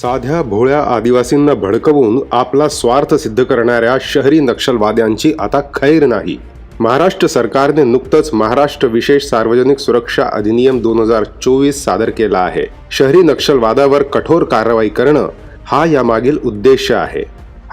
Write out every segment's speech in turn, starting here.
साध्या भोळ्या आदिवासींना भडकवून आपला स्वार्थ सिद्ध करणाऱ्या शहरी नक्षलवाद्यांची आता खैर नाही. महाराष्ट्र सरकारने नुकतंच महाराष्ट्र विशेष सार्वजनिक सुरक्षा अधिनियम दोन हजार चोवीस सादर केला आहे. शहरी नक्षलवादावर कठोर कारवाई करणं हा यामागील उद्देश आहे.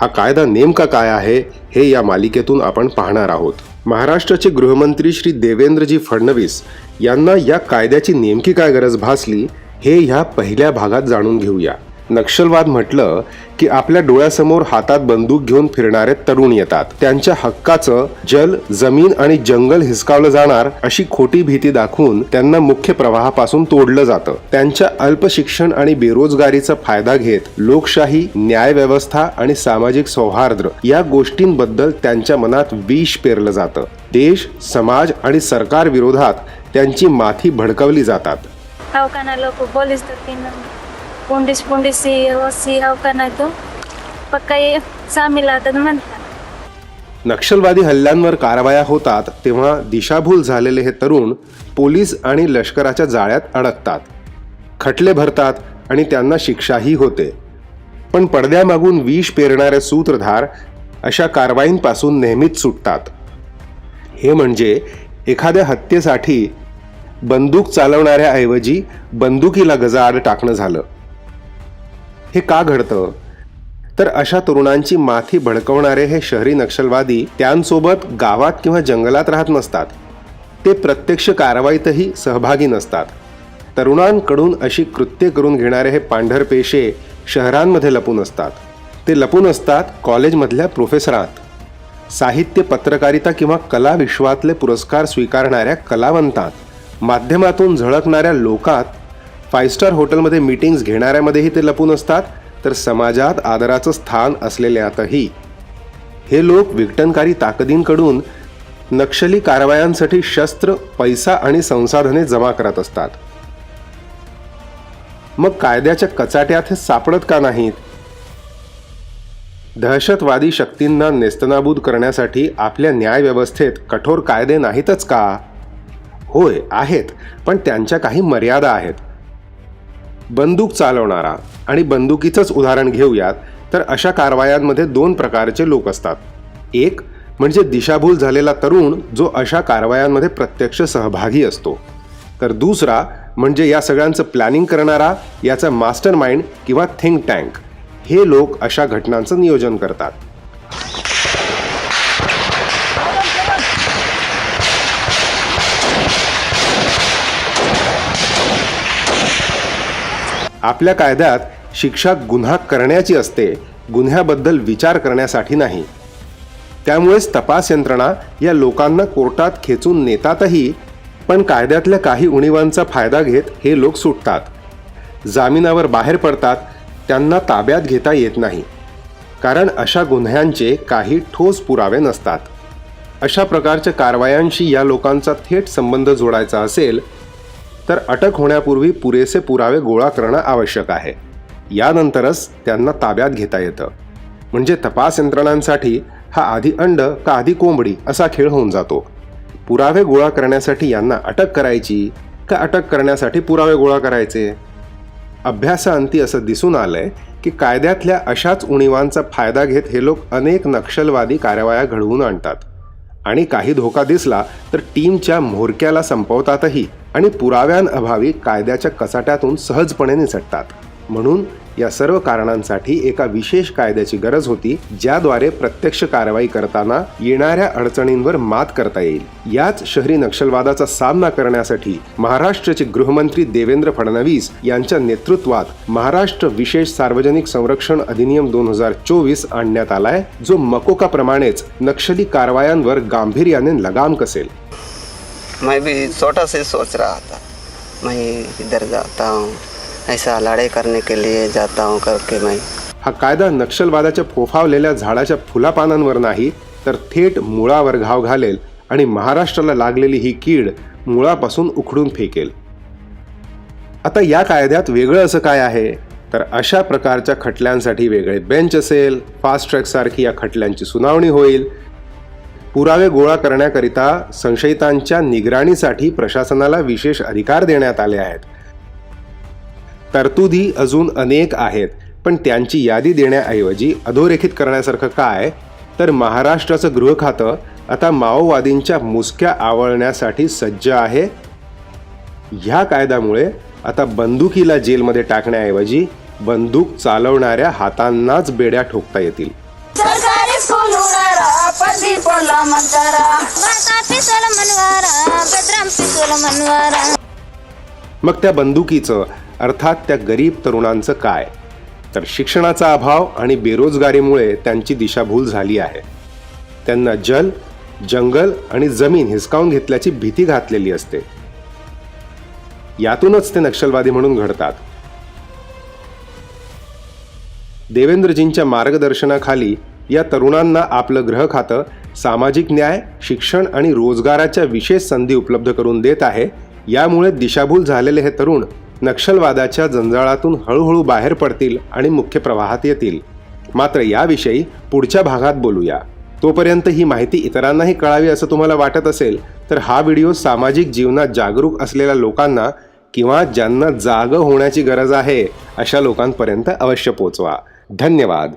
हा कायदा नेमका काय आहे हे या मालिकेतून आपण पाहणार आहोत. महाराष्ट्राचे गृहमंत्री श्री देवेंद्रजी फडणवीस यांना या कायद्याची नेमकी काय गरज भासली हे ह्या पहिल्या भागात जाणून घेऊया. नक्षलवाद म्हटलं की आपल्या डोळ्यासमोर हातात बंदूक घेऊन फिरणारे तरुण येतात. त्यांच्या हक्काचं जल जमीन आणि जंगल हिसकावलं जाणार अशी खोटी भीती दाखवून त्यांना मुख्य प्रवाहापासून तोडलं जातं. त्यांच्या अल्प शिक्षण आणि बेरोजगारीचा फायदा घेत लोकशाही न्याय व्यवस्था आणि सामाजिक सौहार्द या गोष्टींबद्दल त्यांच्या मनात विष पेरलं जातं. देश समाज आणि सरकार विरोधात त्यांची माथी भडकवली जातात. Pundis pundis si si म्हणतात नक्षलवादी हल्ल्यांवर कारवाया होतात तेव्हा दिशाभूल झालेले हे तरुण पोलीस आणि लष्कराच्या जाळ्यात अडकतात. खटले भरतात आणि त्यांना शिक्षाही होते. पण पडद्यामागून विष पेरणारे सूत्रधार अशा कारवाईंपासून नेहमीच सुटतात. हे म्हणजे एखाद्या हत्येसाठी बंदूक चालवणाऱ्याऐवजी बंदुकीला गजाआड टाकणं झालं. हे का घडतं? तर अशा तरुणांची माथी भडकवणारे हे शहरी नक्षलवादी त्यांसोबत गावात किंवा जंगलात राहत नसतात. ते प्रत्यक्ष कारवाईतही सहभागी नसतात. तरुणांकडून अशी कृत्ये करून घेणारे हे पांढर पेशे शहरांमध्ये लपून असतात. ते लपून असतात कॉलेजमधल्या प्रोफेसरात. साहित्य पत्रकारिता किंवा कला विश्वातले पुरस्कार स्वीकारणाऱ्या कलावंतात. माध्यमातून झळकणाऱ्या लोकात फाय स्टार हॉटेलमध्ये मीटिंग्स घेणाऱ्यामध्येही ते लपून असतात तर समाजात आदराचं स्थान असलेल्यातही. हे लोक विघटनकारी ताकदींकडून नक्षली कारवायांसाठी शस्त्र पैसा आणि संसाधने जमा करत असतात. मग कायद्याच्या कचाट्यात हे सापडत का नाहीत? दहशतवादी शक्तींना नेस्तनाबूद करण्यासाठी आपल्या न्यायव्यवस्थेत कठोर कायदे नाहीतच का? होय आहेत पण त्यांच्या काही मर्यादा आहेत. बंदूक चालवणारा आणि बंदुकीचंच उदाहरण घेऊयात तर अशा कारवायांमध्ये दोन प्रकारचे लोक असतात. एक म्हणजे दिशाभूल झालेला तरुण जो अशा कारवायांमध्ये प्रत्यक्ष सहभागी असतो. तर दुसरा म्हणजे या सगळ्यांचं प्लॅनिंग करणारा याचा मास्टर माइंड किंवा थिंक टँक. हे लोक अशा घटनांचं नियोजन करतात. आपल्या कायद्यात शिक्षा गुन्हा करण्याची असते गुन्ह्याबद्दल विचार करण्यासाठी नाही. त्यामुळेच तपास यंत्रणा या लोकांना कोर्टात खेचून नेतातही पण कायद्यातल्या काही उणीवांचा फायदा घेत हे लोक सुटतात. जामिनावर बाहेर पडतात त्यांना ताब्यात घेता येत नाही. कारण अशा गुन्ह्यांचे काही ठोस पुरावे नसतात. अशा प्रकारच्या कारवायांशी या लोकांचा थेट संबंध जोडायचा असेल तर अटक होण्यापूर्वी पुरेसे पुरावे गोळा करणं आवश्यक आहे. यानंतरच त्यांना ताब्यात घेता येतं. म्हणजे तपास यंत्रणांसाठी हा आधी अंड का आधी कोंबडी असा खेळ होऊन जातो. पुरावे गोळा करण्यासाठी यांना अटक करायची का अटक करण्यासाठी पुरावे गोळा करायचे? अभ्यासाअंती असं दिसून आलंय की कायद्यातल्या अशाच उणीवांचा फायदा घेत हे लोक अनेक नक्षलवादी कारवाया घडवून आणतात. आणि काही धोका दिसला तर टीमच्या म्होरक्याला संपवतातही आणि पुराव्यांअभावी कायद्याच्या कचाट्यातून सहजपणे निसटतात. म्हणून या सर्व कारणांसाठी एका विशेष कायद्याची गरज होती ज्याद्वारे प्रत्यक्ष कारवाई करताना येणाऱ्या अडचणींवर मात करता येईल. याच शहरी नक्षलवादाचा सामना करण्यासाठी महाराष्ट्राचे गृहमंत्री देवेंद्र फडणवीस यांच्या नेतृत्वात महाराष्ट्र विशेष सार्वजनिक संरक्षण अधिनियम दोन हजार चोवीस आणण्यात आलाय जो मकोकाप्रमाणेच नक्षली कारवायांवर गांभीर्याने लगाम कसेल. मैं भी छोटा से सोच रहा था. मैं इधर जाता हूँ. ऐसा लड़ाई करने के लिए जाता हूँ करके मैं। हा कायदा नक्षलवादाच्या फोफावलेल्या झाडाच्या फुलापानांवर नाही तर थेट मुळावर घाव घालेल आणि महाराष्ट्राला लागलेली ही कीड मुळापासून उखडून फेकेल. आता या कायद्यात वेगळं असं काय आहे? तर अशा प्रकारच्या खटल्यांसाठी वेगळे बेंच असेल फास्ट ट्रॅक सारखी या खटल्यांची सुनावणी होईल. पुरावे गोळा करण्याकरिता संशयितांच्या निगराणीसाठी प्रशासनाला विशेष अधिकार देण्यात आले आहेत. तरतुदी अजून अनेक आहेत पण त्यांची यादी देण्याऐवजी अधोरेखित करण्यासारखं काय? तर महाराष्ट्राचं गृह खातं आता माओवादींच्या मुसक्या आवळण्यासाठी सज्ज आहे. ह्या कायद्यामुळे आता बंदुकीला जेलमध्ये टाकण्याऐवजी बंदूक चालवणाऱ्या हातांनाच बेड्या ठोकता येतील. मग त्या बंदुकीचं अर्थात त्या गरीब तरुणांचं काय? तर शिक्षणाचा अभाव आणि बेरोजगारीमुळे त्यांची दिशाभूल झाली आहे. त्यांना जल जंगल आणि जमीन हिसकावून घेतल्याची भीती घातलेली असते. यातूनच ते नक्षलवादी म्हणून घडतात. देवेंद्रजींच्या मार्गदर्शनाखाली या तरुणांना आपलं ग्रह खातं सामाजिक न्याय शिक्षण आणि रोजगाराच्या विशेष संधी उपलब्ध करून देत आहे यामुळे दिशाभूल झालेले हे तरुण नक्षलवादाच्या जंजाळातून हळूहळू बाहेर पडतील आणि मुख्य प्रवाहात येतील. मात्र याविषयी पुढच्या भागात बोलूया. तोपर्यंत ही माहिती इतरांनाही कळावी असं तुम्हाला वाटत असेल तर हा व्हिडिओ सामाजिक जीवनात जागरूक असलेल्या लोकांना किंवा ज्यांना जाग होण्याची गरज आहे अशा लोकांपर्यंत अवश्य पोचवा. धन्यवाद.